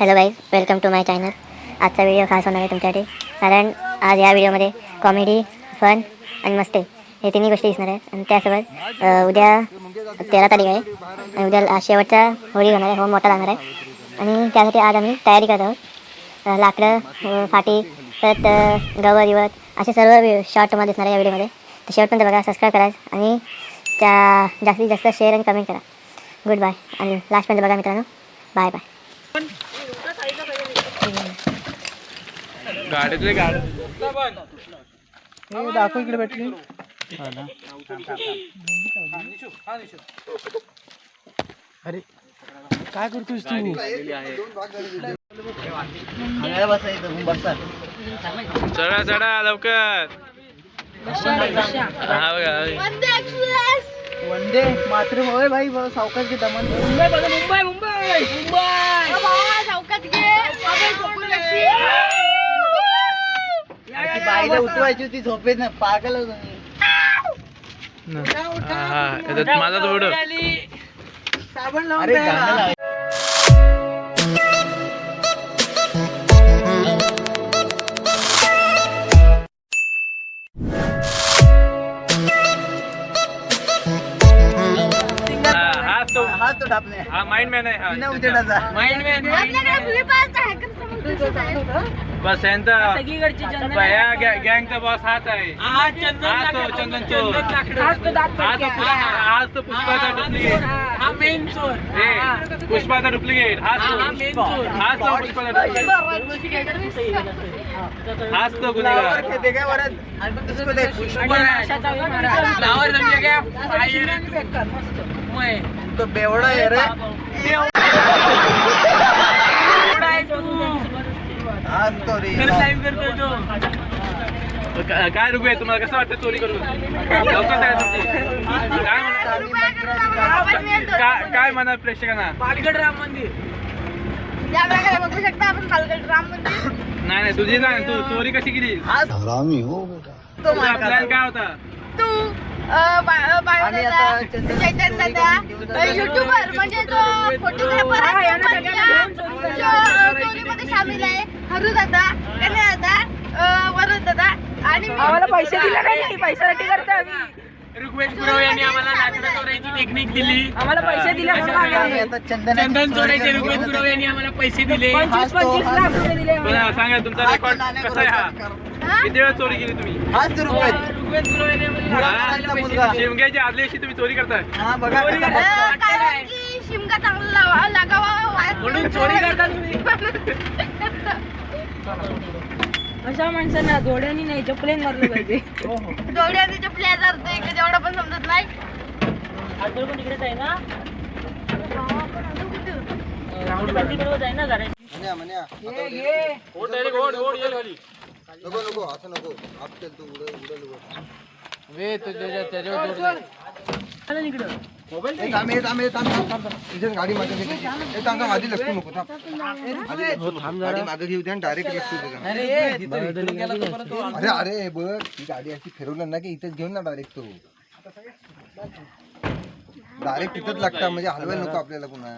Hello guys welcome to my channel आजचा video खास होणार आहे तुमच्यासाठी. कारण आज या व्हिडिओमध्ये कॉमेडी फन आणि मस्ती हे तिन्ही गोष्टी दिसणार आहेत. आणि त्यासोबत उद्या तेरा तारीख आहे. आणि उद्या ला- शेवटचा होळी होणार आहे. हो मोठा लागणार आहे. आणि त्यासाठी आज आम्ही तयारी करत आहोत. अ, लाकडं अ, फाटी परत अ, गवत इवत असे सर्व शॉर्टमध्ये दिसणार आहे या व्हिडिओमध्ये तर शेवटपर्यंत बघा सबस्क्राईब करा आणि त्या जास्तीत जास्त शेअर आणि कमेंट करा. गुड बाय आणि लास्टपर्यंत बघा मित्रांनो. बाय बाय गाडीतले गाडी. दाखव इकडे भेटली अरे काय करतोस तू? चढा चढा लवकर. हा बघा वंदे मात्र होय भाई सावकाश घे. दमन बाईला उठवायची होती झोपेत ना. पागल माझा तो उडव अरे गाणं लाव. हा हा तो. हा तो डापणे हा माइंड मॅन आहे. बिना हा उजेडाचा. माइंड मॅन बस यांचा या गँगचा बॉस हाच आहे. हा तो चंदन चोर. हा तो पुष्पा तो पुष्पाचा डुप्लिकेट हे पुष्पाचा डुप्लिकेट हाच तो. हाच तो पुष्पाचा डुप्लिकेट हाच तो गुन्हेगार. बेवडा आहे रे. तो रे का- काय रुपये आहे तुम्हाला? कसं वाटतं चोरी करून? लवकर सांगा तुमची. काय म्हणा? काय- काय म्हणा प्रेक्षकांना? बघू शकता आपण पालघर राम मंदिर. नाही नाही तुझी नाही तू चोरी कशी केली? हा तो तुझा मार प्लॅन काय होता? तू अ, बा- अ, दादा. युट्यूबर म्हणजे जो फोटोग्राफर आहे चोरीमध्ये सामील आहे. हरू दादा कन्या दादा अ, वरुण दादा आणि मी- आम्हाला पैसे दिले नाही? पैशासाठी करतो आम्ही. ऋग्वेद गुरव यांनी आम्हाला लाकडं चोरायची टेक्निक दिली. आम्हाला पैसे दिले म्हणून आम्ही आम्ही आलो. आता चंदन चंदन चोरायचे ऋग्वेद गुरव यांनी आम्हाला पैसे दिले. पंचवीस पंचवीस लाख रुपये दिले. आम्हाला. बरं सांगा तुमचा रेकॉर्ड कसा आहे हा? किती वेळा चोरी केली तुम्ही? हाच तो रुपये ऋग्वेद गुरव यांनी आम्हाला मुलगा मुलगा. शिमग्याच्या आदल्या दिवशी तुम्ही चोरी करताय. हा बघा कसा अ, बघतो. कारण की शिमगा चांगला लावा- लागावा म्हणून चोरी करता तुम्ही. अशा माणसांना जोड्यानी नाही चपलेन मारलं पाहिजे. डोळ्याने चपल्या जातो इकडे जेवढा पण समजत नाही. म्हण्या, म्हण्या. नको नको असं नको. आपटेल तू उडल उडल मागे घे. ए, थांब, आधी नको गाडी मागे घेऊ दे डायरेक्ट दे अरे अरे बघ ही गाडी अशी फिरवलं ना की इथेच घेऊन ना डायरेक्ट तो. डायरेक्ट तिथंच लागता म्हणजे हलवायला नको आपल्याला पुन्हा.